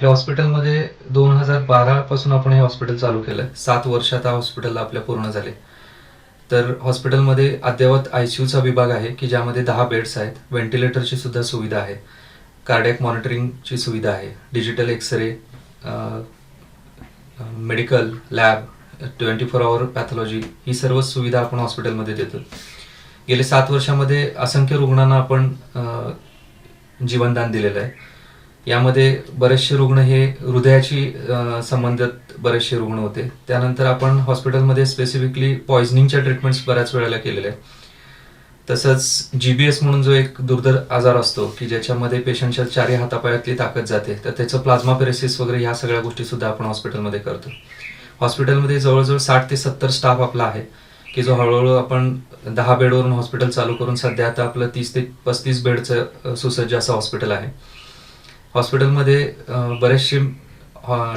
आपल्या हॉस्पिटलमध्ये दोन हजार बारा पासून आपण हे हॉस्पिटल चालू केलंय. सात वर्ष आता हॉस्पिटलला आपल्या पूर्ण झाले. तर हॉस्पिटलमध्ये अद्ययावत आयसीयूचा विभाग आहे की ज्यामध्ये दहा बेड्स आहेत. व्हेंटिलेटरची सुद्धा सुविधा आहे. कार्डियक मॉनिटरिंगची सुविधा आहे. Digital X-ray medical lab twenty four hour pathology ही सर्व सुविधा आपण हॉस्पिटलमध्ये देतो. गेले सात वर्षामध्ये असंख्य रुग्णांना आपण जीवनदान दिलेलं आहे. यामध्ये बरेचसे रुग्ण हे हृदयाची संबंधित बरेचसे रुग्ण होते. त्यानंतर आपण हॉस्पिटलमध्ये स्पेसिफिकली पॉइझनिंगच्या ट्रीटमेंट्स बऱ्याच वेळेला केलेल्या आहे तसंच जीबीएस म्हणून जो एक दुर्धर आजार असतो की ज्याच्यामध्ये पेशंटच्या चारही हातापायातली ताकद जाते तर त्याचं प्लाझ्मा पेरेसिस वगैरे ह्या सगळ्या गोष्टी सुद्धा आपण हॉस्पिटलमध्ये करतो. हॉस्पिटलमध्ये जवळजवळ साठ ते सत्तर स्टाफ आपला आहे की जो हळूहळू आपण दहा बेडवरून हॉस्पिटल चालू करून सध्या आता आपलं तीस ते पस्तीस बेडचं सुसज्ज असं हॉस्पिटल आहे. हॉस्पिटलमध्ये बरेचसे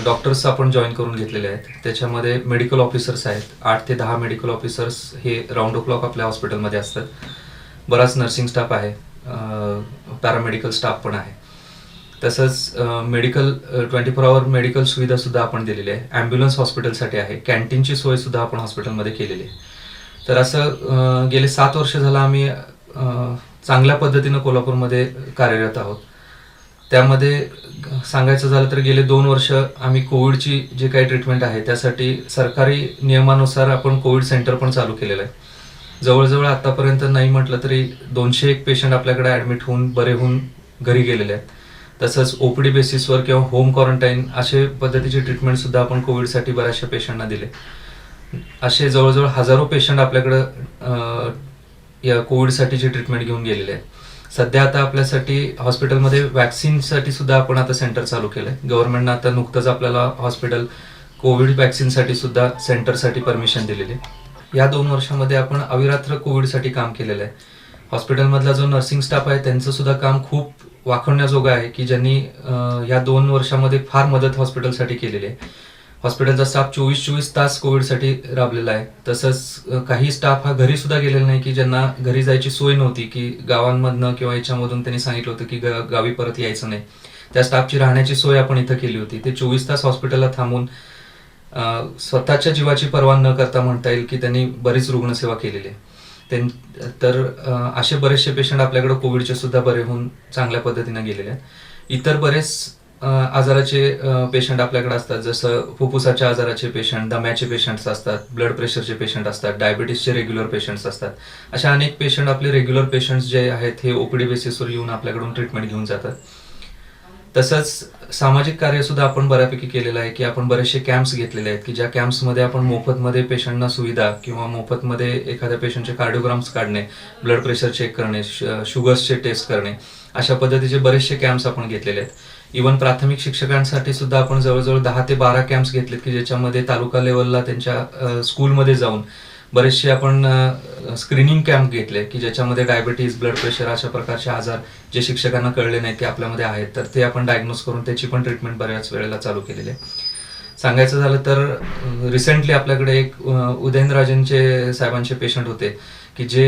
डॉक्टर्स आपण जॉईन करून घेतलेले आहेत. त्याच्यामध्ये मेडिकल ऑफिसर्स आहेत. आठ ते दहा मेडिकल ऑफिसर्स हे राऊंड ओ क्लॉक आपल्या हॉस्पिटलमध्ये असतात. बराच नर्सिंग स्टाफ आहे. पॅरामेडिकल स्टाफ पण आहे. तसंच medical twenty four hour medical सुविधासुद्धा आपण दिलेली आहे. ॲम्ब्युलन्स हॉस्पिटलसाठी आहे. कॅन्टीनची सोयसुद्धा आपण हॉस्पिटलमध्ये केलेली आहे. तर असं गेले सात वर्ष झालं आम्ही चांगल्या पद्धतीनं कोल्हापूरमध्ये कार्यरत आहोत. त्यामध्ये सांगायचं झालं तर गेले दोन वर्ष आम्ही कोविडची जे काही ट्रीटमेंट आहे त्यासाठी सरकारी नियमानुसार आपण कोविड सेंटर पण चालू केलेलं आहे. जवळजवळ आतापर्यंत नाही म्हटलं तरी दोनशे एक पेशंट आपल्याकडे ॲडमिट होऊन बरे होऊन घरी गेलेले आहेत. तसंच ओपीडी बेसिसवर किंवा होम क्वारंटाईन असे पद्धतीचे ट्रीटमेंटसुद्धा आपण कोविडसाठी बऱ्याचशा पेशंटना दिले. असे जवळजवळ हजारो पेशंट आपल्याकडं या कोविडसाठीची ट्रीटमेंट घेऊन गेलेले आहेत. सध्या आता आपल्यासाठी हॉस्पिटलमध्ये वॅक्सिनसाठी सुद्धा आपण आता सेंटर चालू केलंय. गव्हर्नमेंटनं आता नुकतंच आपल्याला हॉस्पिटल कोविड वॅक्सिनसाठी सुद्धा सेंटरसाठी परमिशन दिलेली आहे. या दोन वर्षामध्ये आपण अविरात्र कोविडसाठी काम केलेलं आहे. हॉस्पिटलमधला जो नर्सिंग स्टाफ आहे त्यांचं सुद्धा काम खूप वाखवण्याजोगं आहे की ज्यांनी या दोन वर्षामध्ये फार मदत हॉस्पिटलसाठी केलेली आहे. हॉस्पिटलचा स्टाफ चोवीस चोवीस तास कोविडसाठी राबलेला आहे. तसंच काही स्टाफ हा घरी सुद्धा गेलेला नाही की ज्यांना घरी जायची सोय नव्हती की गावांमधनं किंवा याच्यामधून त्यांनी सांगितलं होतं की गावी परत यायचं नाही. त्या स्टाफची राहण्याची सोय आपण इथं केली होती. ते चोवीस तास हॉस्पिटलला थांबून स्वतःच्या जीवाची पर्वा न करता म्हणता येईल की त्यांनी बरीच रुग्णसेवा केलेली आहे. त्यां- तर असे बरेचसे पेशंट आपल्याकडे कोविडचे सुद्धा बरे होऊन चांगल्या पद्धतीने गेलेले आहेत. इतर बरेच आजाराचे पेशंट आपल्याकडे असतात. जसं फुफ्फुसाच्या आजाराचे पेशंट दम्याचे पेशंट्स असतात ब्लड प्रेशरचे पेशंट असतात डायबिटीसचे रेग्युलर पेशंट्स असतात. अशा अनेक पेशंट आपले रेग्युलर पेशंट्स जे आहेत हे ओपीडी बेसिसवर येऊन आपल्याकडून ट्रीटमेंट घेऊन जातात. तसंच सामाजिक कार्य सुद्धा आपण बऱ्यापैकी केलेलं आहे की आपण बरेचसे कॅम्प्स घेतलेले आहेत की ज्या कॅम्प्समध्ये आपण मोफतमध्ये पेशंटना सुविधा किंवा मोफतमध्ये एखाद्या पेशंटचे कार्डिओग्राम्स काढणे ब्लड प्रेशर चेक करणे शुगर्सचे टेस्ट करणे अशा पद्धतीचे बरेचसे कॅम्प्स आपण घेतलेले आहेत. इवन प्राथमिक शिक्षकांसाठी सुद्धा आपण जवळजवळ दहा ते बारा कॅम्प्स घेतलेत की ज्याच्यामध्ये तालुका लेवलला त्यांच्या स्कूलमध्ये जाऊन बरेचसे आपण स्क्रीनिंग कॅम्प घेतले की ज्याच्यामध्ये डायबिटीज ब्लड प्रेशर अशा प्रकारचे आजार जे शिक्षकांना कळले नाहीत की आपल्यामध्ये आहेत तर ते आपण डायग्नोज करून त्याची पण ट्रीटमेंट बऱ्याच वेळेला चालू केलेली आहे. सांगायचं झालं तर रिसेंटली आपल्याकडे एक उदयनराजेंचे साहेबांचे पेशंट होते की जे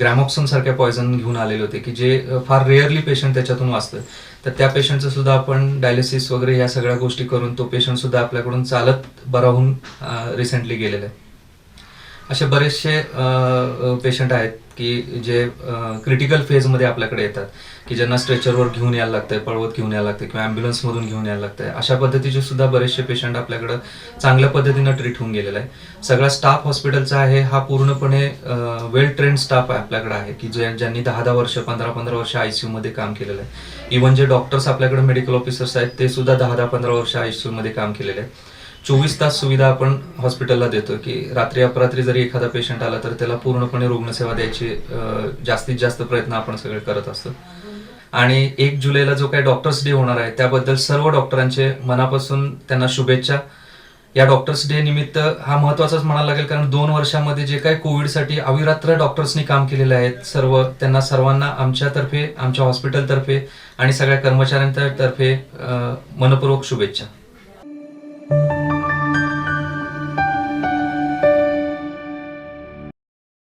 ग्रॅमॉक्सन सारख्या पॉयझन घेऊन आलेले होते की जे फार रेअरली पेशंट त्याच्यातून वाचतं तर त्या पेशंटचं सुद्धा आपण डायलिसिस वगैरे या सगळ्या गोष्टी करून तो पेशंट सुद्धा आपल्याकडून चालत बरा होऊन रिसेंटली गेलेला आहे. असे बरेचसे पेशंट आहेत. की जे क्रिटिकल फेजमध्ये आपल्याकडे येतात की ज्यांना स्ट्रेचरवर घेऊन यायला लागतंय पळवत घेऊन यायला लागतंय किंवा ॲम्ब्युलन्समधून घेऊन यायला लागतंय अशा पद्धतीचे सुद्धा बरेचसे पेशंट आपल्याकडं चांगल्या पद्धतीनं ट्रीट होऊन गेलेला आहे. सगळा स्टाफ हॉस्पिटलचा आहे हा पूर्णपणे वेल ट्रेन स्टाफ आहे आपल्याकडे आहे की जे ज्यांनी दहा दहा वर्ष पंधरा पंधरा वर्ष आयसीयू मध्ये काम केलेलं आहे. इव्हन जे डॉक्टर्स आपल्याकडे मेडिकल ऑफिसर्स आहेत ते सुद्धा दहा दहा पंधरा वर्ष आयसीयू मध्ये काम केलेले आहे. चोवीस तास सुविधा आपण हॉस्पिटलला देतो की रात्री अपरात्री जरी एखादा पेशंट आला तर त्याला पूर्णपणे रुग्णसेवा द्यायची जास्तीत जास्त प्रयत्न आपण सगळे करत असतो. आणि एक जुलैला जो काही डॉक्टर्स डे होणार आहे त्याबद्दल सर्व डॉक्टरांचे मनापासून त्यांना शुभेच्छा. या डॉक्टर्स डे निमित्त हा महत्वाचाच म्हणायला लागेल कारण दोन वर्षामध्ये जे काही कोविडसाठी अविरात्र डॉक्टर्सनी काम केलेले आहेत सर्व त्यांना सर्वांना आमच्यातर्फे आमच्या हॉस्पिटलतर्फे आणि सगळ्या कर्मचाऱ्यांतर्फे मनपूर्वक शुभेच्छा.